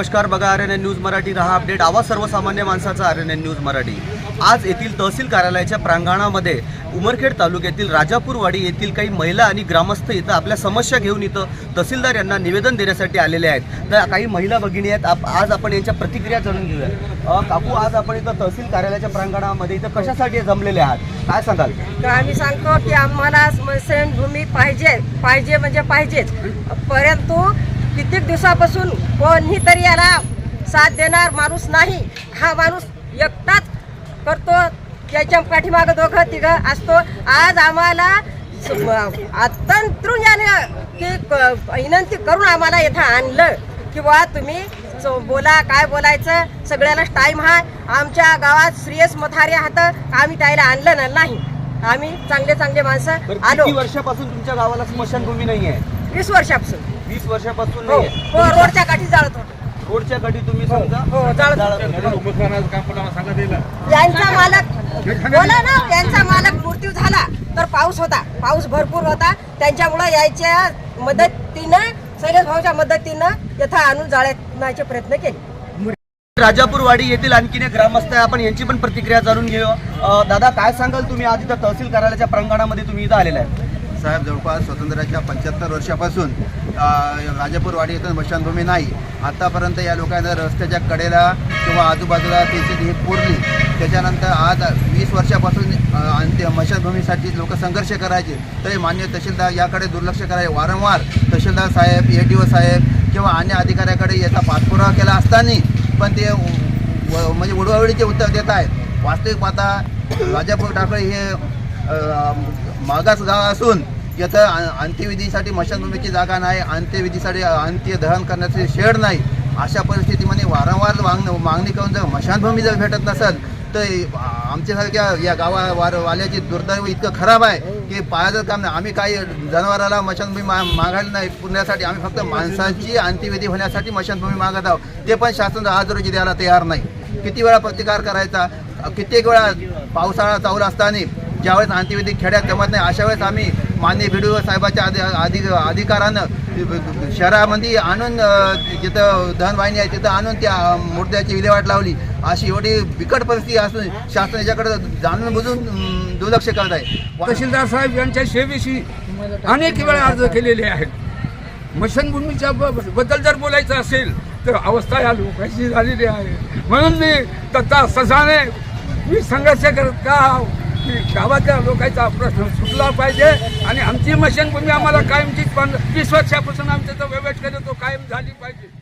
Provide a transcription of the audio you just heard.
नमस्कार बघा R N N news Marathi. रहा अपडेट. आवाज सर्वसामान्य माणसाचा R N N news Marathi. आज येथील तहसील कार्यालयाच्या प्रांगणामध्ये उमरखेड तालुक्यातील राजापूरवाडी येथील काही महिला आणि ग्रामस्थ इथं आपल्या समस्या घेऊन इथं तहसीलदार यांना निवेदन देण्यासाठी आलेले आहेत. तर काही महिला भगिनी आहेत. आप आज आपण यांच्या प्रतिक्रिया जाणून घेऊया काकू आज आपण इथं तहसील कार्यालयाच्या प्रांगणामध्ये इथं कशासाठी जमलेले आहात? काय सांगाल? तर आम्ही सांगतो की आम्हाला पाहिजे. पाहिजे म्हणजे पाहिजेच. परंतु कित्येक दिवसापासून कोणी तरी याला साथ देणार माणूस नाही. हा माणूस एकटाच करतो. त्याच्या पाठीमागं दोघं तिघं असतो. आज आम्हाला अतंत्रून याने विनंती करून आम्हाला इथं आणलं. की बुवा तुम्ही बोला काय बोलायचं सगळ्यालाच टाईम आहे. आमच्या गावात श्रेयस मथारे हात आम्ही त्याला आणलं ना नाही. आम्ही चांगले चांगले माणसं आलो. वर्षापासून तुमच्या गावाला स्मशानभूमी नाही आहे वीस वर्षापासून. वीस वर्षापासून हो हो रोडच्या काठी जाळत होतो. रोडच्या कडे तुम्ही समजा हो, जाळत जाळत- यांचा मालक बोला ना यांचा मालक मृत्यू झाला तर पाऊस होता. पाऊस भरपूर होता. त्यांच्यामुळं यायच्या मदतीनं शैलेश भाऊच्या मदतीनं यथा आणून जाळण्याचे प्रयत्न केले. राजापूरवाडी येथील आणखीन एक ग्रामस्थ आहे. आपण यांची पण प्रतिक्रिया जाणून घेऊ अ, दादा काय सांगाल तुम्ही? आज इथं तहसील कार्यालयाच्या प्रांगणामध्ये तुम्ही इथं आलेला आहे. साहेब जवळपास स्वातंत्र्याच्या पंच्याहत्तर वर्षापासून राजापूरवाडी येथून स्मशानभूमी नाही. आत्तापर्यंत या लोकांना रस्त्याच्या कडेला किंवा आजूबाजूला त्याची ही पुरली. त्याच्यानंतर आज वीस वर्षापासून आणि ते स्मशानभूमीसाठी लोक संघर्ष करायचे. तरी मान्य तहसीलदार याकडे दुर्लक्ष करायचे. वारंवार तहसीलदार साहेब ए डी ओ साहेब किंवा अन्य अधिकाऱ्याकडे याचा पाठपुरावा केला असताना पण ते व- म्हणजे उडवावडीचे उत्तर देत आहेत. वास्तविक पाहता राजापूर ठाकरे हे मागास गाव असून याचं अंत्यविधीसाठी मशानभूमीची जागा नाही अंत्यविधीसाठी अंत्य दहन करण्याचे शेड नाही. अशा परिस्थितीमध्ये वारंवार मागणं मागणी करून जर मशानभूमी जर भेटत नसेल तर आमच्यासारख्या या गावा वार वाल्याची दुर्दैव इतकं खराब आहे की पायाचं काम नाही. आम्ही काही जनावराला मशानभूमी मा मागायला नाही पुण्यासाठी. आम्ही फक्त माणसाची अंत्यविधी होण्यासाठी मशानभूमी मागत आहोत. ते पण शासन आज रोजी द्यायला तयार नाही. किती वेळा प्रतिकार करायचा? कित्येक वेळा पावसाळा चालू असताना ज्यावेळेस अंत्यविधी खेड्यात जमत नाही अशा वेळेस आम्ही मान्य बी साहेबाच्या अधि अधिकारानं शहरामध्ये आणून जिथं धनवाहिनी आहे तिथं आणून त्या मूर्त्याची विल्हेवाट लावली. अशी एवढी बिकट परिस्थिती असून शासन याच्याकडे जाणून बुजून दुर्लक्ष करत आहे. तहसीलदार साहेब यांच्या सेवेशी अनेक वेळा अर्ज केलेले आहेत. मशनभूमीच्या ब- बद्दल जर बोलायचं असेल तर अवस्था या लोकांची झालेली आहे. म्हणून मी तत्ता ससाने मी संघर्ष करत का गावातल्या लोकांचा प्रश्न सुटला पाहिजे आणि आमची मशीन तुम्ही आम्हाला कायमची पण तीस वर्षापासून आमच्या जो तो कायम झाली पाहिजे.